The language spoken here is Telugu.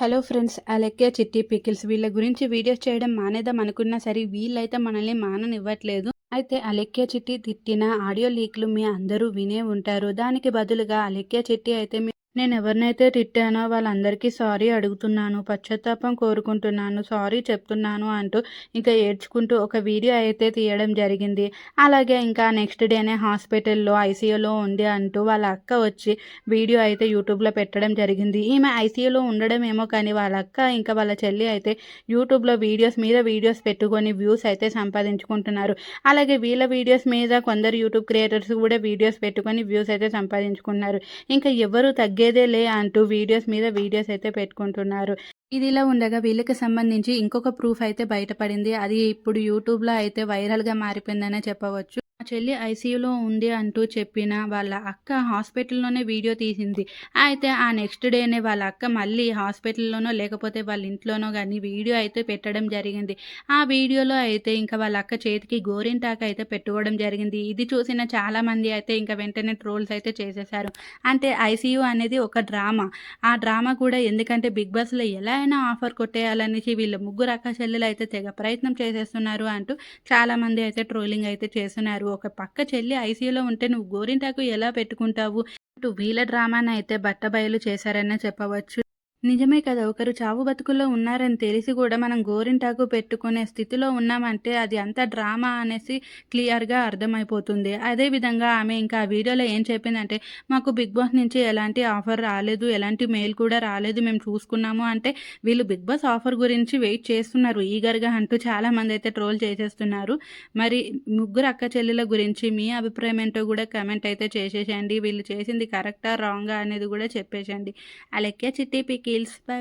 హలో ఫ్రెండ్స్ అలెక్కే చిట్టి పికిల్స్ వీళ్ళ గురించి వీడియోస్ చేయడం మానేద్దాం అనుకున్నా సరే వీళ్ళైతే మనల్ని మాననివ్వట్లేదు. అయితే అలెక్కే చిట్టి తిట్టిన ఆడియో లీక్లు మీ అందరూ వినే ఉంటారు. దానికి బదులుగా అలెక్కే చిట్టి అయితే మీ- నేను ఎవరినైతే తిట్టానో వాళ్ళందరికీ సారీ అడుగుతున్నాను పశ్చాత్తాపం కోరుకుంటున్నాను సారీ చెప్తున్నాను అంటూ ఇంకా ఏడ్చుకుంటూ ఒక వీడియో అయితే తీయడం జరిగింది. అలాగే ఇంకా నెక్స్ట్ డేనే హాస్పిటల్లో ఐసీయూలో ఉంది అంటూ వాళ్ళ అక్క వచ్చి వీడియో అయితే యూట్యూబ్లో పెట్టడం జరిగింది. ఈమె ఐసీయూలో ఉండడం ఏమో కానీ వాళ్ళ అక్క ఇంకా వాళ్ళ చెల్లి అయితే యూట్యూబ్లో వీడియోస్ మీద వీడియోస్ పెట్టుకొని వ్యూస్ అయితే సంపాదించుకుంటున్నారు. అలాగే వీళ్ళ వీడియోస్ మీద కొందరు యూట్యూబ్ క్రియేటర్స్ కూడా వీడియోస్ పెట్టుకొని వ్యూస్ అయితే సంపాదించుకున్నారు. ఇంకా ఎవరు తగ్గి తగ్గేదేలే అంటూ వీడియోస్ మీద వీడియోస్ అయితే పెట్టుకుంటున్నారు. ఇది ఇలా ఉండగా వీళ్ళకి సంబంధించి ఇంకొక ప్రూఫ్ అయితే బయటపడింది. అది ఇప్పుడు యూట్యూబ్లో అయితే వైరల్గా మారిపోయిందనే చెప్పవచ్చు. మా చెల్లి ఐసీయూలో ఉంది అంటూ చెప్పిన వాళ్ళ అక్క హాస్పిటల్లోనే వీడియో తీసింది. అయితే ఆ నెక్స్ట్ డేనే వాళ్ళ అక్క మళ్ళీ హాస్పిటల్లోనో లేకపోతే వాళ్ళ ఇంట్లోనో కానీ వీడియో అయితే పెట్టడం జరిగింది. ఆ వీడియోలో అయితే ఇంకా వాళ్ళ అక్క చేతికి గోరింటాక అయితే పెట్టుకోవడం జరిగింది. ఇది చూసిన చాలామంది అయితే ఇంకా వెంటనే ట్రోల్స్ అయితే చేసేసారు అంటే ఐసీయూ అనేది ఒక డ్రామా. ఆ డ్రామా కూడా ఎందుకంటే బిగ్ బాస్లో ఎలా అయినా ఆఫర్ కొట్టేయాలనేసి వీళ్ళ ముగ్గురు అక్క చెల్లెలు అయితే తెగ ప్రయత్నం చేసేస్తున్నారు అంటూ చాలామంది అయితే ట్రోలింగ్ అయితే చేస్తున్నారు. ఒక పక్క చెల్లి ఐసీయూలో ఉంటే నువ్వు గోరింటాకు ఎలా పెట్టుకుంటావు? అంటూ వీళ్ళ డ్రామాని అయితే బట్ట బయలు చేశారనే చెప్పవచ్చు. నిజమే కదా ఒకరు చావు బతుకుల్లో ఉన్నారని తెలిసి కూడా మనం గోరింటాకు పెట్టుకునే స్థితిలో ఉన్నామంటే అది అంత డ్రామా అనేసి క్లియర్గా అర్థమైపోతుంది. అదేవిధంగా ఆమె ఇంకా ఆ వీడియోలో ఏం చెప్పిందంటే మాకు బిగ్ బాస్ నుంచి ఎలాంటి ఆఫర్ రాలేదు ఎలాంటి మెయిల్ కూడా రాలేదు మేము చూసుకున్నాము. అంటే వీళ్ళు బిగ్ బాస్ ఆఫర్ గురించి వెయిట్ చేస్తున్నారు ఈగర్గా అంటూ చాలామంది అయితే ట్రోల్ చేసేస్తున్నారు. మరి ముగ్గురు అక్క చెల్లెల గురించి మీ అభిప్రాయం ఏంటో కూడా కమెంట్ అయితే చేసేసేయండి. వీళ్ళు చేసింది కరెక్టా రాంగా అనేది కూడా చెప్పేసండి అలెక్కే చిట్టి పికిల్స్ skills